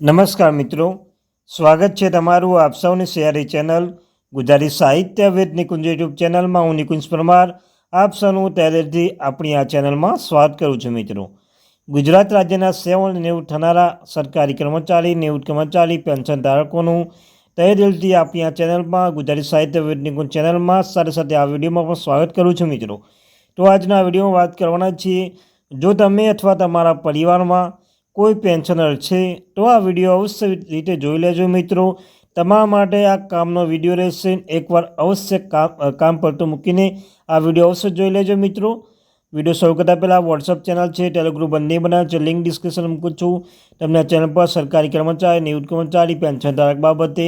નમસ્કાર મિત્રો. સ્વાગત છે તમારું આપ સૌની શેરી ચેનલ, ગુજરાતી સાહિત્ય વેદ નિકુંજ યુટ્યુબ ચેનલમાં. હું નિકુંજ પરમાર. આપ સૌનું તહેરેથી આપણી આ ચેનલમાં સ્વાગત કરું છું મિત્રો. ગુજરાત રાજ્યના સેવન નેવું થનારા સરકારી કર્મચારી, નેવું કર્મચારી, પેન્શન ધારકોનું તહે દિલથી આપણી આ ચેનલમાં, ગુજરાતી સાહિત્ય વેદ નિકુંજ ચેનલમાં સાથે સાથે આ વિડીયોમાં પણ સ્વાગત કરું છું મિત્રો. તો આજના વિડીયોમાં વાત કરવાના છીએ, જો તમે અથવા તમારા પરિવારમાં કોઈ પેન્શનર છે, તો આ વીડિયો અવશ્ય રીતે જોઈ લેજો મિત્રો. તમારા માટે આ કામનો વીડિયો રહેશે. એકવાર અવશ્ય કામ કામ પડતું મૂકીને આ વીડિયો અવશ્ય જોઈ લેજો મિત્રો. વીડિયો શરૂ કરતાં પહેલાં વોટ્સઅપ ચેનલ છે ટેલિગ્રુપ બંને બનાવે છે. લિંક ડિસ્ક્રિપ્શન મૂકું છું. તમને ચેનલ પર સરકારી કર્મચારી, નિવૃત્ત કર્મચારી પેન્શન ધારક બાબતે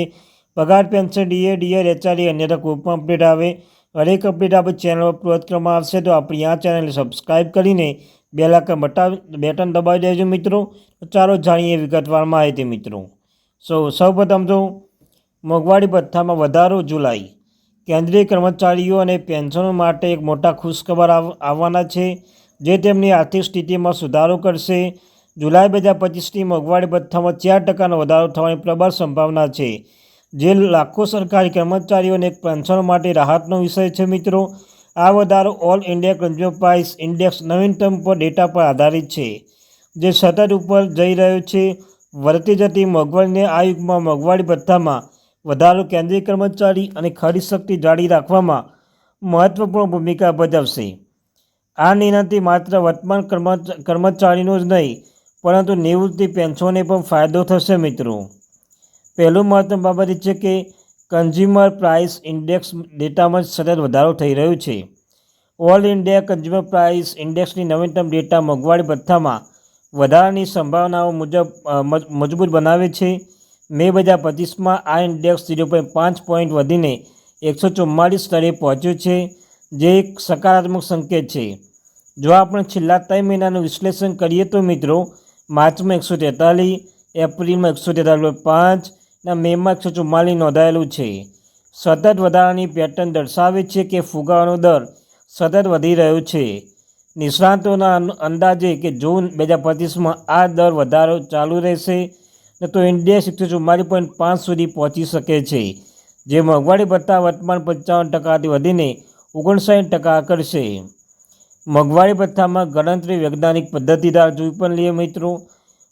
પગાર પેન્શન ડીએ ડીઆર એચઆરડી અન્યથા કોઈ પણ અપડેટ આવે. હરેક અપડેટ આપણે ચેનલ પર પૂરત કરવામાં આવશે, તો આપણી આ ચેનલને સબસ્ક્રાઈબ કરીને બે લાખ બટા બેટન દબાવી દેજો મિત્રો. ચાલો જાણીએ વિગતવાર માહિતી મિત્રો. સો સૌપ્રથમ તો મોંઘવારી ભથ્થામાં વધારો જુલાઈ. કેન્દ્રીય કર્મચારીઓ અને પેન્શનો માટે એક મોટા ખુશખબર આવ- આવવાના છે, જે તેમની આર્થિક સ્થિતિમાં સુધારો કરશે. જુલાઈ બે હજાર પચીસની મોંઘવારી ભથ્થામાં ચાર ટકાનો વધારો થવાની પ્રબળ સંભાવના છે. જે લાખો સરકારી કર્મચારીઓને પેન્શન માટે રાહતનો વિષય છે મિત્રો. આ વધારો all India consumer price index નવીનતમ પર ડેટા પર આધારિત છે, જે સતત ઉપર જઈ રહ્યો છે. વધતી જતી મોંઘવારીને આ યુગમાં મોંઘવારી ભથ્થામાં વધારો કેન્દ્રીય કર્મચારી અને ખરીદ શક્તિ જાળવી રાખવામાં મહત્વપૂર્ણ ભૂમિકા ભજવશે. આ નિર્ણયથી માત્ર વર્તમાન કર્મચ- કર્મચારીનો જ નહીં, પરંતુ નિવૃત્તિ પેન્શનને પણ ફાયદો થશે મિત્રો. પહેલું મહત્વ બાબત છે કે કન્ઝ્યુમર પ્રાઇસ ઇન્ડેક્સ ડેટામાં સતત વધારો થઈ રહ્યો છે. ઓલ ઇન્ડિયા કન્ઝ્યુમર પ્રાઇસ ઇન્ડેક્સની નવીનતમ ડેટા મોંઘવારી ભથ્થામાં વધારાની સંભાવનાઓ મુજબ મજબૂત બનાવે છે. મે બે હજાર પચીસમાં આ ઇન્ડેક્સ ઝીરો પોઈન્ટ પાંચ પોઈન્ટ વધીને એકસો ચુમ્માલીસ સ્તરે પહોંચ્યો છે, જે એક સકારાત્મક સંકેત છે. જો આપણે છેલ્લા ત્રણ મહિનાનું વિશ્લેષણ કરીએ તો મિત્રો, માર્ચમાં એકસો તેતાલીસ, એપ્રિલમાં એકસો તેતાલીસ પાંચ અને મેમાં એકસો ચુમ્માલીસ નોંધાયેલું છે. સતત વધારાની પેટર્ન દર્શાવે છે કે ફુગાવાનો દર સતત વધી રહ્યો છે. નિષ્ણાતોના અંદાજે કે જૂન બે હજાર પચીસમાં આ દર વધારો ચાલુ રહેશે. ને તો ઇન્ડિયા એકસો ચુમ્માલીસ પોઈન્ટ પાંચ સુધી પહોંચી શકે છે, જે મોંઘવારી ભથ્થા વર્તમાન પંચાવન ટકાથી વધીને ઓગણસાઠ ટકા કરશે. મોંઘવારી ભથ્થામાં ગણતરી વૈજ્ઞાનિક પદ્ધતિ દ્વારા જોઈ પણ લઈએ મિત્રો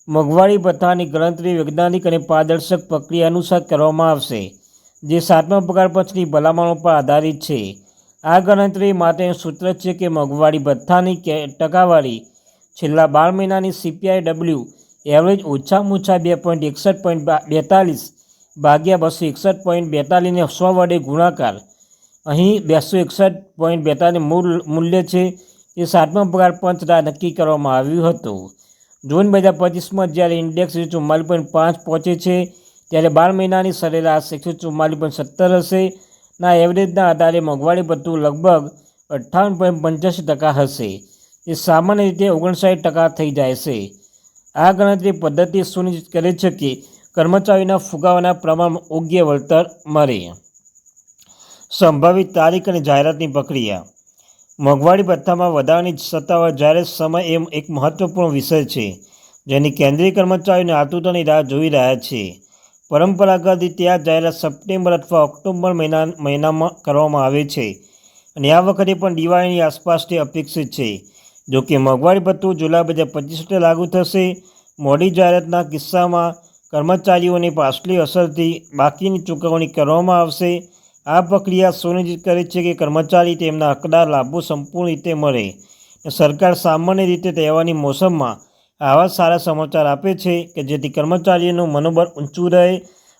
મોંઘવારી ભથ્થાની ગણતરી વૈજ્ઞાનિક અને પારદર્શક પ્રક્રિયા અનુસાર કરવામાં આવશે, જે સાતમા પગાર પંચની ભલામણો પર આધારિત છે. આ ગણતરી માટેનું સૂત્ર છે કે મોંઘવારી ભથ્થાની કે- ટકાવારી છેલ્લા બાર મહિનાની સીપીઆઈ ડબલ્યુ એવરેજ ઓછામાં ઓછા બે પોઈન્ટ એકસઠ પોઈન્ટ બેતાલીસ ભાગ્યા બસો એકસઠ પોઈન્ટ બેતાલીસને સો વડે ગુણાકાર. અહીં બેસો એકસઠ પોઈન્ટ બેતાલીસ મૂળ મૂલ્ય છે, એ સાતમા પગાર પંચ દ્વારા નક્કી કરવામાં આવ્યું હતું. જૂન બે હજાર પચીસમાં જ્યારે ઇન્ડેક્સ એકસો ચુમ્માલીસ પોઈન્ટ પાંચ પહોંચે છે, ત્યારે બાર મહિનાની સરેરાશ એકસો ચુમ્માલીસ પોઈન્ટ સત્તર હશે. ના, એવરેજના આધારે મોંઘવારી ભથ્થું લગભગ અઠ્ઠાવન પોઈન્ટ પંચ્યાસી ટકા હશે. એ સામાન્ય રીતે ઓગણસાઠ ટકા થઈ જાય છે. આ ગણતરી પદ્ધતિ સુનિશ્ચિત કરે છે કે કર્મચારીના ફુગાવાના પ્રમાણમાં યોગ્ય વળતર મળે સંભવિત તારીખ અને જાહેરાતની પ્રક્રિયા. મોંઘવારી ભથ્થામાં વધારાની સત્તાવાર જાહેરાત સમય એમ એક મહત્વપૂર્ણ વિષય છે, જેની કેન્દ્રીય કર્મચારીઓને આતુરતાની રાહ જોઈ રહ્યા છે. પરંપરાગત રીતે આ જાહેરાત સપ્ટેમ્બર અથવા ઓક્ટોબર મહિના, મહિનામાં કરવામાં આવે છે અને આ વખતે પણ દિવાળીની આસપાસ તે અપેક્ષિત છે. જો કે મોંઘવારી ભથ્થું જુલાઈ બે હજાર પચીસથી લાગુ થશે, મોડી જાહેરાતના કિસ્સામાં કર્મચારીઓની પાછલી અસરથી બાકીની ચૂકવણી કરવામાં આવશે આ પ્રક્રિયા સુનિશ્ચિત કરે છે કે કર્મચારી તેમના હકદાર લાભો સંપૂર્ણ રીતે મળે. સરકાર સામાન્ય રીતે તહેવારની મોસમમાં આવા સારા સમાચાર આપે છે કે જેથી કર્મચારીઓનું મનોબળ ઊંચું રહે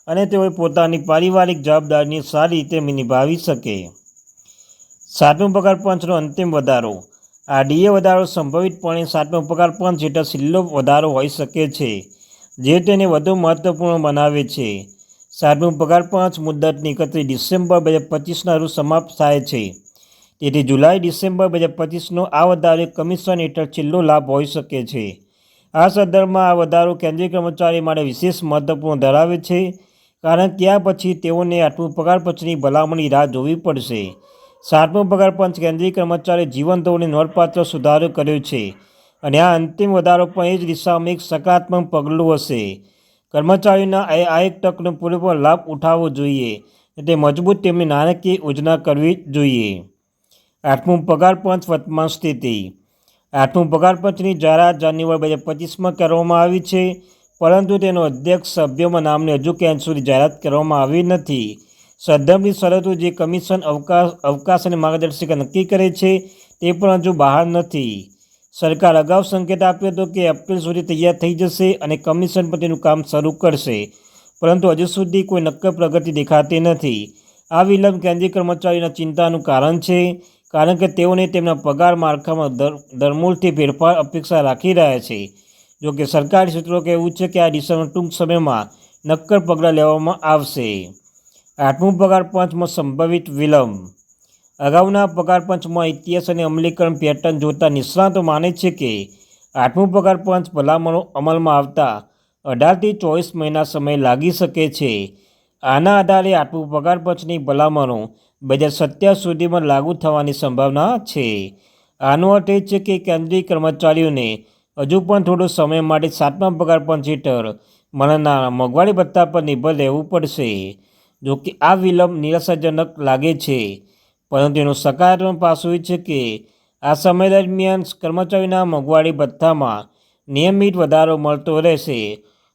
અને તેઓ પોતાની પારિવારિક જવાબદારીને સારી રીતે નિભાવી શકે. સાતમો પગાર પંચનો અંતિમ વધારો. આ ડીએ વધારો સંભવિતપણે સાતમો પગાર પંચ હેઠળ છેલ્લો વધારો હોઈ શકે છે, જે તેને વધુ મહત્ત્વપૂર્ણ બનાવે છે. સાતમું પગાર પાંચ મુદ્દતની એકત્રીસ ડિસેમ્બર બે હજાર પચીસના રોજ સમાપ્ત થાય છે. તેથી જુલાઈ, ડિસેમ્બર બે હજાર પચીસનો આ વધારો કમિશન હેઠળ છેલ્લો લાભ હોઈ શકે છે. આ સંદર્ભમાં આ વધારો કેન્દ્રીય કર્મચારી માટે વિશેષ મહત્વપૂર્ણ ધરાવે છે, કારણ ત્યાં પછી તેઓને આઠમું પગાર પંચની ભલામણની રાહ જોવી પડશે. સાતમો પગાર પંચ કેન્દ્રીય કર્મચારી જીવન ધોરણે નોંધપાત્ર સુધારો કર્યો છે, અને આ અંતિમ વધારો પણ એ જ દિશામાં એક સકારાત્મક પગલું હશે. કર્મચારીઓના આ આ એક તકનો પૂરેપૂરો લાભ ઉઠાવવો જોઈએ. તે મજબૂત તેમની નાણાકીય યોજના કરવી જોઈએ. આઠમું પગાર પંચ વર્તમાન સ્થિતિ. આઠમું પગાર પંચની જાહેરાત જાન્યુઆરી બે હજાર પચીસમાં કરવામાં આવી છે, પરંતુ તેનો અધ્યક્ષ સભ્યોમાં નામની હજુ ક્યાં સુધી જાહેરાત કરવામાં આવી નથી. સદ્ધમની શરતો જે કમિશન અવકાશ અવકાશ અને માર્ગદર્શિકા નક્કી કરે છે, તે પણ હજુ બહાર નથી. સરકાર અગાઉ સંકેત આપ્યો હતો કે એપ્રિલ સુધી તૈયાર થઈ જશે અને કમિશન પણ તેનું કામ શરૂ કરશે. પરંતુ હજુ સુધી કોઈ નક્કર પ્રગતિ દેખાતી નથી. આ વિલંબ કેન્દ્રીય કર્મચારીઓના ચિંતાનું કારણ છે, કારણ કે તેઓને તેમના પગાર માળખામાં દર, દરમૂળથી ફેરફાર અપેક્ષા રાખી રહ્યા છે. જો કે સરકારી સૂત્રો કહેવું છે કે આ દિશામાં ટૂંક સમયમાં નક્કર પગલાં લેવામાં આવશે. આઠમું પગાર પંચમાં સંભવિત વિલંબ. અગાઉના પગાર પંચમાં ઇતિહાસ અને અમલીકરણ પેટર્ન જોતા નિષ્ણાતો માને છે કે આઠમું પગાર પંચ ભલામણો અમલમાં આવતા અઢારથી ચોવીસ મહિના સમય લાગી શકે છે. આના આધારે આઠમું પગાર પંચની ભલામણો બે હજાર સત્યાવીસ સુધીમાં લાગુ થવાની સંભાવના છે. આનો અર્થ એ છે કે કેન્દ્રીય કર્મચારીઓને હજુ પણ થોડો સમય માટે સાતમા પગાર પંચ હેઠળ મળનારા મોંઘવારી ભથ્થા પર નિર્ભર રહેવું પડશે જો કે આ વિલંબ નિરાશાજનક લાગે છે. પરંતુ એનું સકારાત્મક પાસું એ છે કે આ સમય દરમિયાન કર્મચારીના મોંઘવારી ભથ્થામાં નિયમિત વધારો મળતો રહેશે.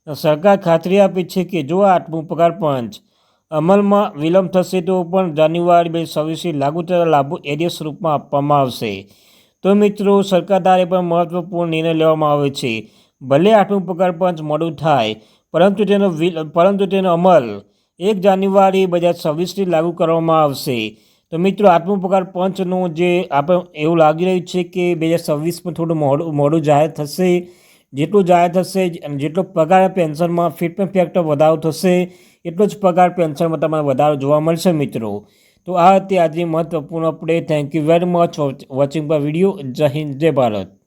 સરકાર ખાતરી આપી છે કે જો આઠમું પગાર પંચ અમલમાં વિલંબ થશે તો પણ જાન્યુઆરી બે છવ્વીસથી લાગુ થતા લાભો એરિયસ રૂપમાં આપવામાં આવશે. તો મિત્રો, સરકાર દ્વારા પણ મહત્વપૂર્ણ નિર્ણય લેવામાં આવે છે. ભલે આઠમું પગાર પંચ મોડું થાય, પરંતુ તેનો પરંતુ તેનો અમલ એક જાન્યુઆરી બે હજાર છવ્વીસથી લાગુ કરવામાં આવશે. તો મિત્રો, આત્મપગાર પગાર પંચનું જે આપણે એવું લાગી રહ્યું છે કે બે હજાર છવ્વીસમાં થોડું મોડું મોડું જાહેર થશે. જેટલું જાહેર થશે અને જેટલો પગાર પેન્શનમાં ફિટમેન્ટ ફેક્ટર વધારો થશે, એટલો જ પગાર પેન્શનમાં તમારે વધારો જોવા મળશે મિત્રો. તો આ હતી આજની મહત્વપૂર્ણ update thank you very much watching bye video જય હિન્દ, જય ભારત.